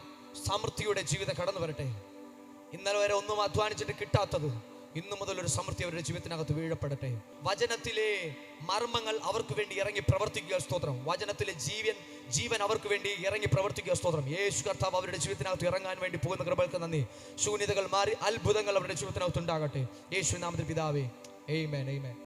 സമൃദ്ധിയുടെ ജീവിതം കടന്നു വരട്ടെ ഇന്നലെ വരെ ഒന്നും അധ്വാനിച്ചിട്ട് കിട്ടാത്തത് ഇന്നു മുതൽ ഒരു സമൃദ്ധി അവരുടെ ജീവിതത്തിനകത്ത് വീഴപ്പെടട്ടെ. വചനത്തിലെ മർമ്മങ്ങൾ അവർക്ക് വേണ്ടി ഇറങ്ങി പ്രവർത്തിക്കുക സ്തോത്രം. വചനത്തിലെ ജീവൻ ജീവൻ അവർക്ക് വേണ്ടി ഇറങ്ങി പ്രവർത്തിക്കുക സ്തോത്രം. യേശു കർത്താവ് അവരുടെ ജീവിതത്തിനകത്ത് ഇറങ്ങാൻ വേണ്ടി പോകുന്ന കൃപകൾക്ക് നന്ദി. ശൂന്യതകൾ മാറി അത്ഭുതങ്ങൾ അവരുടെ ജീവിതത്തിനകത്ത് ഉണ്ടാകട്ടെ. യേശു നാമത്തിൽ പിതാവേ. Amen amen